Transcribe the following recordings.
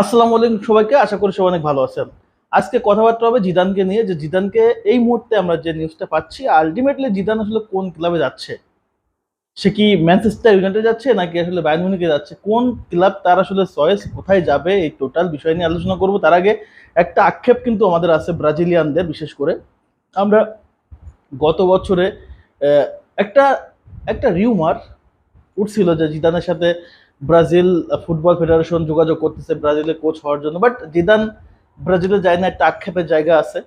আসসালামু আলাইকুম সবাইকে, আশা করি সবাই অনেক ভালো আছেন। আজকে কথাবার্তা হবে জিদানকে নিয়ে, যে জিদানকে এই মুহূর্তে আমরা যে নিউজটা পাচ্ছি আলটিমেটলি জিদান আসলে কোন ক্লাবে যাচ্ছে? সে কি ম্যানচেস্টার ইউনাইটেড যাচ্ছে, নাকি আসলে বায়ার্ন যাচ্ছে? কোন ক্লাব তার আসলে চয়েস কোথায় যাবে? এই টোটাল বিষয় নিয়ে আলোচনা করব। তার আগে একটা আক্ষেপ কিন্তু আমাদের আছে ব্রাজিলিয়ানদের, বিশেষ করে। আমরা গত বছরে একটা একটা রিউমার উঠছিল যে জিদানের সাথে ব্রাজিল ফুটবল ফেডারেশন যোগাযোগ করতেছে ব্রাজিলের কোচ হওয়ার জন্য। বাট জিদান ব্রাজিলে যায় না, একটা আক্ষেপের জায়গা আছে।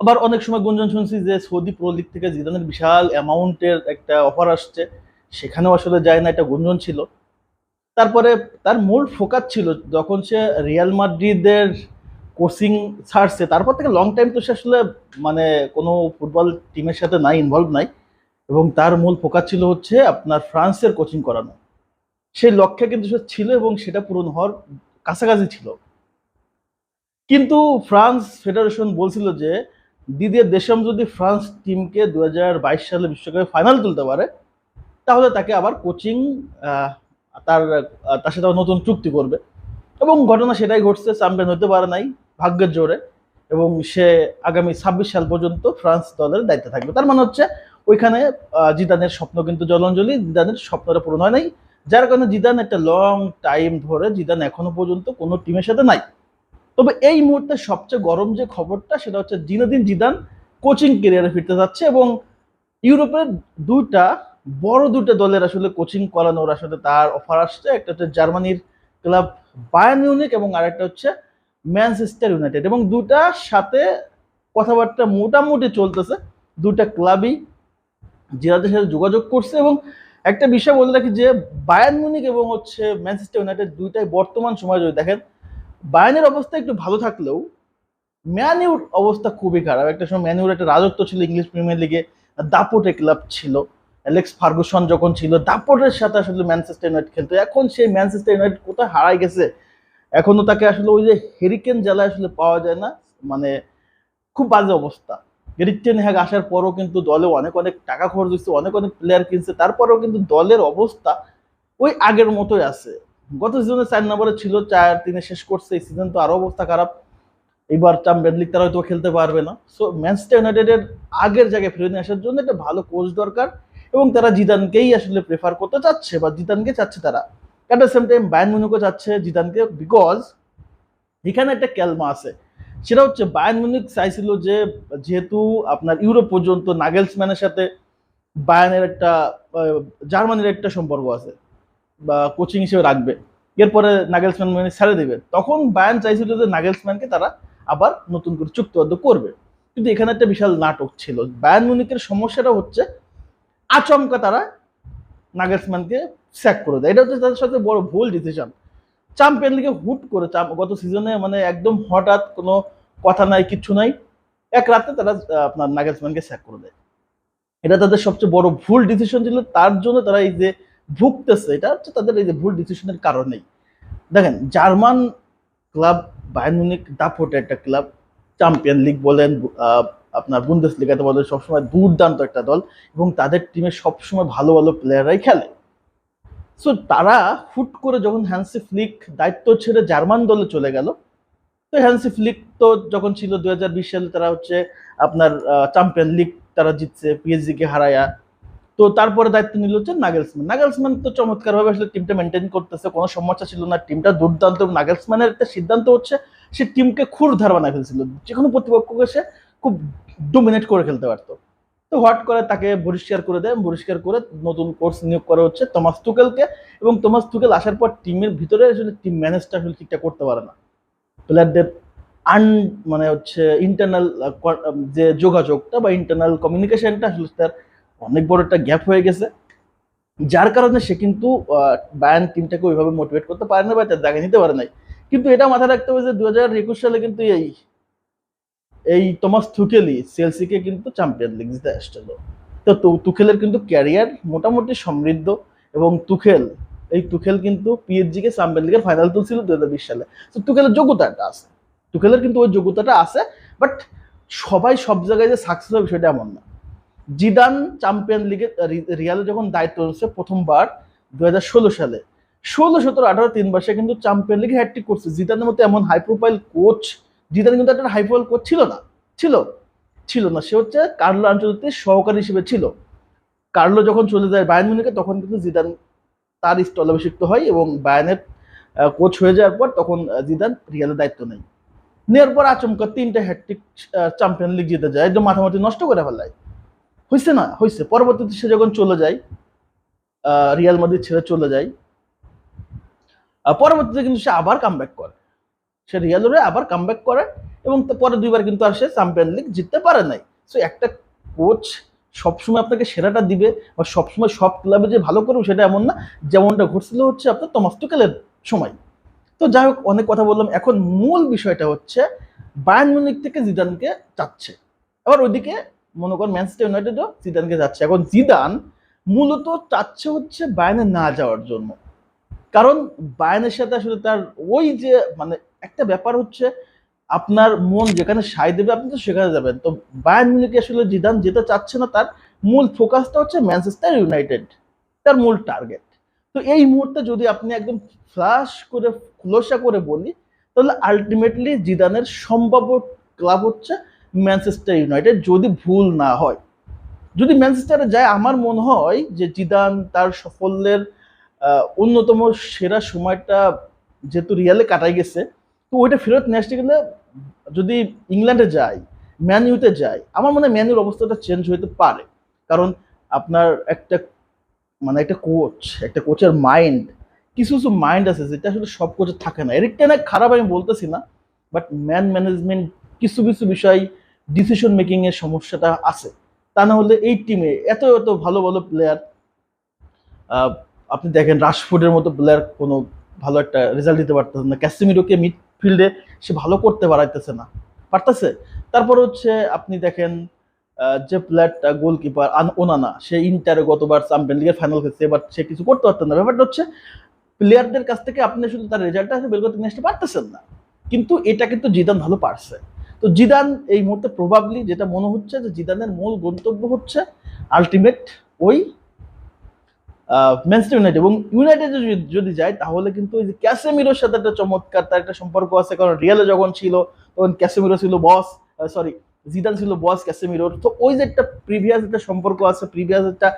আবার অনেক সময় গুঞ্জন শুনছি যে সৌদি প্রো লিগ থেকে জিদানের বিশাল অ্যামাউন্টের একটা অফার আসছে। সেখানেও আসলে যায় না, একটা গুঞ্জন ছিল। তারপরে তার মূল ফোকাস ছিল যখন সে রিয়াল মাদ্রিদের কোচিং ছাড়ছে। তারপর থেকে লং টাইম তো সে আসলে মানে কোনো ফুটবল টিমের সাথে নাই ইনভলভ নাই। এবং তার মূল ফোকাস ছিল হচ্ছে আপনার ফ্রান্সের কোচিং করানো। সেই লক্ষ্যে কিন্তু সে ছিল এবং সেটা পূরণ হওয়ার কাছাকাছি ছিল। কিন্তু ফ্রান্স ফেডারেশন বলছিল যে, দিদির দেশম যদি ফ্রান্স টিমকে দু সালে বিশ্বকাপে ফাইনাল তুলতে পারে, তাহলে তাকে আবার কোচিং তার তার সাথে নতুন চুক্তি করবে। এবং ঘটনা সেটাই ঘটছে চ্যাম্পিয়ন হতে পারে নাই, ভাগ্যের জোরে। এবং সে আগামী ছাব্বিশ সাল পর্যন্ত ফ্রান্স দলের দায়িত্বে থাকবে। তার মানে হচ্ছে ওইখানে জিদানের স্বপ্ন কিন্তু জলাঞ্জলি, জিদানের স্বপ্নটা পূরণ হয় নাই। যার কারণে জিদান একটা লং টাইম ধরে জিদান এখনও পর্যন্ত কোনো টিমের সাথে নাই। তবে এই মুহূর্তে সবচেয়ে গরম যে খবরটা, সেটা হচ্ছে দিনদিন জিদান কোচিং কেরিয়ারে ফিরতে যাচ্ছে এবং ইউরোপের দুইটা, বড় দুটো দলের আসলে কোচিং করানোর আসলে তার অফার আসছে। একটা হচ্ছে জার্মানির ক্লাব বায়ান ইউনিক এবং আরেকটা হচ্ছে ম্যানচেস্টার ইউনাইটেড এবং দুটার সাথে কথাবার্তা মোটামুটি চলতেছে। দুটা ক্লাবই জিরাদের সাথে যোগাযোগ করছে এবং একটা বিষয় বলে রাখি যে বায়ার্ন মিউনিক এবং হচ্ছে ম্যানচেস্টার ইউনাইটেড দুইটাই বর্তমান সময় যদি দেখেন, বায়ার্নের অবস্থা একটু ভালো থাকলেও ম্যানিউর অবস্থা খুবই খারাপ। একটা সময় ম্যানিউর একটা রাজত্ব ছিল ইংলিশ প্রিমিয়ার লিগে, দাপটে ক্লাব ছিল। অ্যালেক্স ফার্গুসন যখন ছিল, দাপটের সাথে আসলে ম্যানচেস্টার ইউনাইটেড খেলতো। এখন সেই ম্যানচেস্টার ইউনাইটেড কোথায় হারাই গেছে? এখনও তাকে আসলে ওই যে হেরিকেন জেলায় আসলে পাওয়া যায় না। মানে খুব বাজে অবস্থা। গেরিটেন হ্যাগ আসার পরও কিন্তু দলে অনেক অনেক টাকা খরচ হচ্ছে অনেক অনেক প্লেয়ার কিনছে। তারপরেও কিন্তু দলের অবস্থা ওই আগের মতোই আছে। গত সিজনে চার নম্বরে ছিল, চার তিনে শেষ করছে, এই সিজন তো আরও অবস্থা খারাপ। এবার চ্যাম্পিয়ন লিগ তারা হয়তো খেলতে পারবে না। সো ম্যানচেস্টার ইউনাইটেডের আগের জায়গায় ফিরে নিয়ে আসার জন্য একটা ভালো কোচ দরকার এবং তারা জিদানকেই আসলে প্রেফার করতে চাচ্ছে বা জিদানকে চাচ্ছে তারা। At the same time Bayern মুনিকও চাচ্ছে জিদানকে বিকজ এখানে একটা ক্যালমা আছে। সেটা হচ্ছে বায়ান মুনিক চাইছিল যে, যেহেতু আপনার ইউরোপ পর্যন্ত নাগেলসম্যানের সাথে বায়ানের একটা জার্মানির একটা সম্পর্ক আছে, বা কোচিং হিসেবে রাখবে। এরপরে নাগেলসম্যান মানে ছেড়ে দেবে। তখন বায়ান চাইছিল যে নাগেলসম্যানকে তারা আবার নতুন করে চুক্তিবদ্ধ করবে। কিন্তু এখানে একটা বিশাল নাটক ছিল। বায়ান মুনিকের সমস্যাটা হচ্ছে, আচমকা তারা নাগেলসম্যানকে স্যাক করে দেয়। এটা হচ্ছে তাদের সাথে বড় ভুল ডিসিশন চ্যাম্পিয়ন লিগে হুট করে গত সিজনে মানে একদম হঠাৎ কোনো কথা নাই, কিচ্ছু নাই। এক রাতে তারা আপনার নাগেলসম্যানকে স্যাক করে দেয়। এটা তাদের সবচেয়ে বড় ভুল ডিসিশন ছিল। তার জন্য তারা এই যে ভুগতেছে, এটা হচ্ছে তাদের এই যে ভুল ডিসিশনের কারণেই। দেখেন, জার্মান ক্লাব বায়ার্ন মিউনিক দাপটে একটা ক্লাব, চ্যাম্পিয়ন লিগ বলেন আপনার বুন্দেস লিগাতে বলেন, সবসময় দুর্দান্ত একটা দল এবং তাদের টিমে সবসময় ভালো ভালো প্লেয়াররাই খেলে। সো তারা হুট করে যখন হ্যান্সি ফ্লিক দায়িত্ব ছেড়ে জার্মান দলে চলে গেল তো হ্যান্সি ফ্লিক তো যখন ছিল দুই হাজার বিশ সালে তারা হচ্ছে আপনার চ্যাম্পিয়ন লিগ তারা জিতছে পিএসজি কে হারায়া। তো তারপরে দায়িত্ব নিল হচ্ছে নাগেলসম্যান নাগেলসম্যান তো চমৎকারভাবে আসলে টিমটা মেনটেন করতেছে, কোনো সমস্যা ছিল না টিমটা দুর্দান্ত। নাগেলসম্যানের একটা সিদ্ধান্ত হচ্ছে সে টিমকে খুরধার বানায় ফেলছিল। যে কোনো প্রতিপক্ষকে সে খুব ডোমিনেট করে খেলতে পারতো। তো হট করে তাকে বহিষ্কার করে দেয়, বহিষ্কার করে নতুন কোর্স নিয়োগ করা হচ্ছে তমাস তুকেলকে এবং তোমাস তুকেল আসার পর টিমের ভিতরে আসলে টিম ম্যানেজটা আসলে ঠিকঠাক করতে পারে না। প্লেয়ারদের আন মানে হচ্ছে ইন্টারনাল যে যোগাযোগটা বা ইন্টারনাল কমিউনিকেশনটা আসলে তার অনেক বড় একটা গ্যাপ হয়ে গেছে। যার কারণে সে কিন্তু বায়ান টিমটাকে ওইভাবে মোটিভেট করতে পারে না বা তার জায়গা নিতে পারে নাই। কিন্তু এটা মাথায় রাখতে হবে যে দু হাজার একুশ সালে কিন্তু এই এই তোমাস থুকেলি চেলসিকে কিন্তু চ্যাম্পিয়ন লিগ জিতে আসছিল। তু- তুখেলের কিন্তু ক্যারিয়ার মোটামুটি সমৃদ্ধ এবং তুখেল এই তুখেল কিন্তু পিএসজি কে চ্যাম্পিয়ন লিগের ফাইনাল তুলছিল দু হাজার বিশ সালে। তো তুখেলের যোগ্যতাটা আছে। তুখেলের কিন্তু ওই যোগ্যতাটা আছে বাট সবাই সব জায়গায় যে সাকসেস হবে বিষয়টা এমন না। জিদান চ্যাম্পিয়ন লিগে রিয়ালে যখন দায়িত্ব হচ্ছে প্রথমবার দুহাজার ষোলো সালে। ষোলো, সতেরো, আঠারো, তিন বর্ষে কিন্তু চ্যাম্পিয়ন লিগে হ্যাট্রিক করছে। জিদানের মতো এমন হাই প্রোফাইল কোচ জিদান কিন্তু একটা হাই প্রোফাইল কোচ ছিল না। ছিল ছিল না। সে হচ্ছে কার্লো আঞ্চলিকের সহকারী হিসেবে ছিল। কার্লো যখন চলে যায় বায়ান মিনিকে তখন কিন্তু জিদান তার স্থলাভিষিক্ত হয় এবং বায়ানের কোচ হয়ে যাওয়ার পর তখন জিদান রিয়ালের দায়িত্ব নেয়। নেওয়ার পর আচমকা তিনটা হ্যাট্রিক চ্যাম্পিয়ন লিগ জিতে যায়, একদম মাথামাতি নষ্ট করে ফেলায়। হয়েছে না হয়েছে পরবর্তীতে সে যখন চলে যায় রিয়াল মাদ্রিদ ছেড়ে চলে যায় পরবর্তীতে কিন্তু সে আবার কামব্যাক করে। সে রিয়ালের আবার কামব্যাক করে এবং পরে দুইবার কিন্তু আর সে চ্যাম্পিয়ন লিগ জিততে পারে নাই। সো একটা কোচ সবসময় আপনাকে সেরাটা দিবে বা সবসময় সব ক্লাবে যে ভালো করবে সেটা এমন না, যেমনটা ঘটছিল হচ্ছে আপনার তমাস তুকেলের সময়। তো যাই হোক, অনেক কথা বললাম। এখন মূল বিষয়টা হচ্ছে বায়ার্ন মিউনিক থেকে জিদানকে চাচ্ছে আবার ওইদিকে মনে করেন ম্যানচেস্টার ইউনাইটেডও জিদানকে যাচ্ছে। এখন জিদান মূলত চাচ্ছে হচ্ছে বায়ানে না যাওয়ার জন্য। কারণ বায়ানের সাথে আসলে তার ওই যে মানে একটা ব্যাপার হচ্ছে আপনার মন যেখানে সাই দেবে, আপনি তো সেখানে যাবেন। তো বায়ান মিউনিকে আসলে জিদান যেতে চাচ্ছে না, তার মূল ফোকাসটা হচ্ছে ম্যানচেস্টার ইউনাইটেড, তার মূল টার্গেট। তো এই মুহূর্তে যদি আপনি একদম ফ্লাশ করে, খোলসা করে বলি, তাহলে আলটিমেটলি জিদানের সম্ভাব্য ক্লাব হচ্ছে ম্যানচেস্টার ইউনাইটেড, যদি ভুল না হয়। যদি ম্যানচেস্টারে যায়, আমার মনে হয় যে জিদান তার সাফল্যের অন্যতম সেরা সময়টা যেহেতু রিয়ালে কাটাই গেছে তো ওইটা ফেরত নিয়ে আসতে গেলে যদি ইংল্যান্ডে যায় ম্যান ইউতে যায় আমার মনে হয় ম্যান ইউর অবস্থাটা চেঞ্জ হইতে পারে। কারণ আপনার একটা মানে একটা কোচ একটা কোচের মাইন্ড কিছু কিছু মাইন্ড আছে যেটা আসলে সব কোচের থাকে না। এরিক টেনা খারাপ আমি বলতেছি না বাট ম্যান ম্যানেজমেন্ট কিছু কিছু বিষয় ডিসিশন মেকিং এর সমস্যাটা আছে। তা না হলে এই টিমে এত এত ভালো ভালো প্লেয়ার আপনি দেখেন রাশফুডের মতো প্লেয়ার কোনো ভালো একটা রেজাল্ট দিতে পারতেছে না। ক্যাসিমিরোকে মিডফিল্ডে সে ভালো করতে পারাইতেছে না। পারতেছে? তারপর হচ্ছে আপনি দেখেন যে প্লেয়ারটা গোলকিপার ওনানা, সে ইন্টারে গতবার চ্যাম্পিয়ন লিগের ফাইনাল খেলছে, এবার সে কিছু করতে পারতেন না। ব্যাপারটা হচ্ছে প্লেয়ারদের কাছ থেকে আপনি শুধু তার রেজাল্টটা বের করতে নিয়ে আসতে পারতেছেন না। কিন্তু এটা কিন্তু জিদান ভালো পারছে। তো জিদান এই মুহূর্তে প্রবাবলি যেটা মনে হচ্ছে যে জিদানের মূল গন্তব্য হচ্ছে আলটিমেট ওই ম্যানচেস্টার ইউনাইটেড এবং ইউনাইটেড যদি যায়, তাহলে কিন্তু ওই যে ক্যাসেমিরোর সাথে একটা চমৎকার তার একটা সম্পর্ক আছে। কারণ রিয়ালে যখন ছিল, তখন ক্যাসেমিরো ছিল বস সরি জিদান ছিল বস ক্যাসেমিরোর তো ওই যে একটা প্রিভিয়াস একটা সম্পর্ক আছে প্রিভিয়াস একটা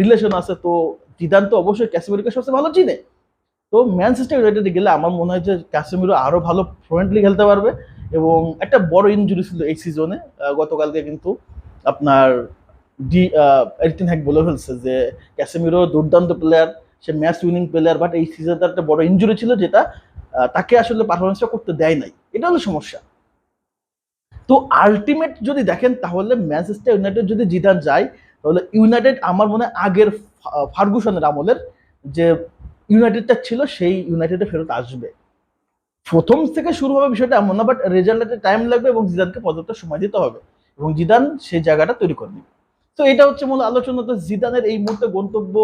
রিলেশন আছে, তো জিদান তো অবশ্যই ক্যাসেমিরোকে সবচেয়ে ভালো চিনে। তো ম্যানচেস্টার ইউনাইটেডে গেলে আমার মনে হয় যে ক্যাসেমিরো আরও ভালো ফ্লুয়েন্টলি খেলতে পারবে। এবং একটা বড় ইনজুরি ছিল এই সিজনে গতকালকে কিন্তু আপনার ডি হ্যাক বলে ফেলছে যে ক্যাসেমিরো দুর্দান্ত প্লেয়ার সে ম্যাচ উইনিং প্লেয়ার বাট এই সিজনে তার একটা বড় ইনজুরি ছিল যেটা তাকে আসলে পারফরমেন্সটা করতে দেয় নাই। এটা হলো সমস্যা। তো আলটিমেট যদি দেখেন, তাহলে ম্যানচেস্টার ইউনাইটেড যদি যায়, তাহলে ইউনাইটেড আমার মনে আগের ফার্গুসনের আমলের যে ইউনাইটেডটা ছিল, সেই ইউনাইটেডে ফেরত আসবে। প্রথম থেকে শুরু হবে বিষয়টা এমন না বাট রেজাল্টের টাইম লাগবে এবং জিদানকে পর্যাপ্ত সময় দিতে হবে। এবং জিদান সেই জায়গাটা তৈরি করে করবে তো এটা হচ্ছে মূল আলোচনা। তো জিদানের এই মুহূর্তে গন্তব্য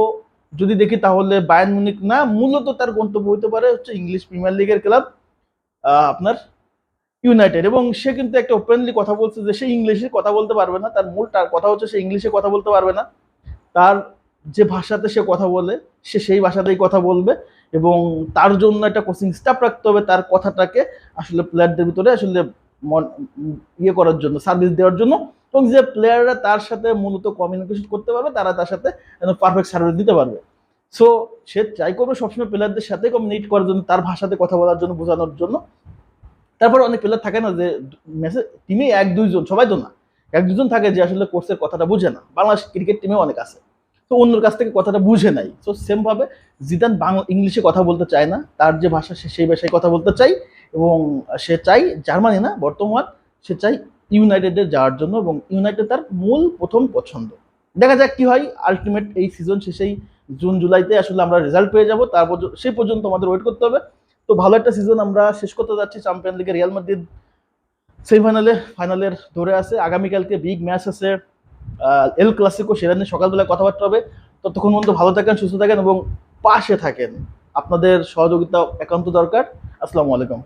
যদি দেখি তাহলে বায়ান মুনিক না, মূলত তার গন্তব্য হতে পারে হচ্ছে ইংলিশ প্রিমিয়ার লিগের ক্লাব আপনার ইউনাইটেড। এবং সে কিন্তু একটা ওপেনলি কথা বলছে যে সে ইংলিশে কথা বলতে পারবে না। তার মূল তার কথা হচ্ছে সে ইংলিশে কথা বলতে পারবে না। তার যে ভাষাতে সে কথা বলে, সে সেই ভাষাতেই কথা বলবে এবং তার জন্য একটা কোচিং স্টাফ রাখতে হবে। তার কথাটাকে আসলে প্লেয়ারদের ভিতরে আসলে ইয়ে করার জন্য সার্ভিস দেওয়ার জন্য। এবং যে প্লেয়াররা তার সাথে মূলত কমিউনিকেশন করতে পারবে, তারা তার সাথে পারফেক্ট সার্ভিস দিতে পারবে। সো সে ট্রাই করবে সবসময় প্লেয়ারদের সাথে কমিউনিকেট করার জন্য, তার ভাষাতে কথা বলার জন্য, বোঝানোর জন্য। তারপর অনেক প্লেয়ার থাকে না যে মেসেজ টিমে এক দুইজন সবাই তো না। এক দুজন থাকে যে আসলে কোর্সের কথাটা বুঝে না। বাংলাদেশ ক্রিকেট টিমে অনেক আছে। তো অন্যর কাছ থেকে কথাটা বুঝে নাই। তো সেমভাবে জিদান বাংলা ইংলিশে কথা বলতে চায় না। তার যে ভাষা, সে সেই ভাষায় কথা বলতে চাই। এবং সে চাই জার্মানি না, বর্তমান সে চাই ইউনাইটেডে যাওয়ার জন্য এবং ইউনাইটেড তার মূল প্রথম পছন্দ। দেখা যাক কি হয় আলটিমেট এই সিজন শেষেই জুন, জুলাইতে আসলে আমরা রেজাল্ট পেয়ে যাব, তার পর্য- সেই পর্যন্ত আমাদের ওয়েট করতে হবে। তো ভালো একটা সিজন আমরা শেষ করতে যাচ্ছি চ্যাম্পিয়ন লিগে রিয়াল মাদ্রিদ সেমিফাইনালে ফাইনালের ধরে আছে। আগামীকালকে বিগ ম্যাচ আছে এল ক্লাসিকো সেটা নিয়ে সকালবেলায় কথাবার্তা হবে। ততক্ষণ পর্যন্ত ভালো থাকেন, সুস্থ থাকেন এবং পাশে থাকেন। আপনাদের সহযোগিতা একান্ত দরকার। আসসালামু আলাইকুম।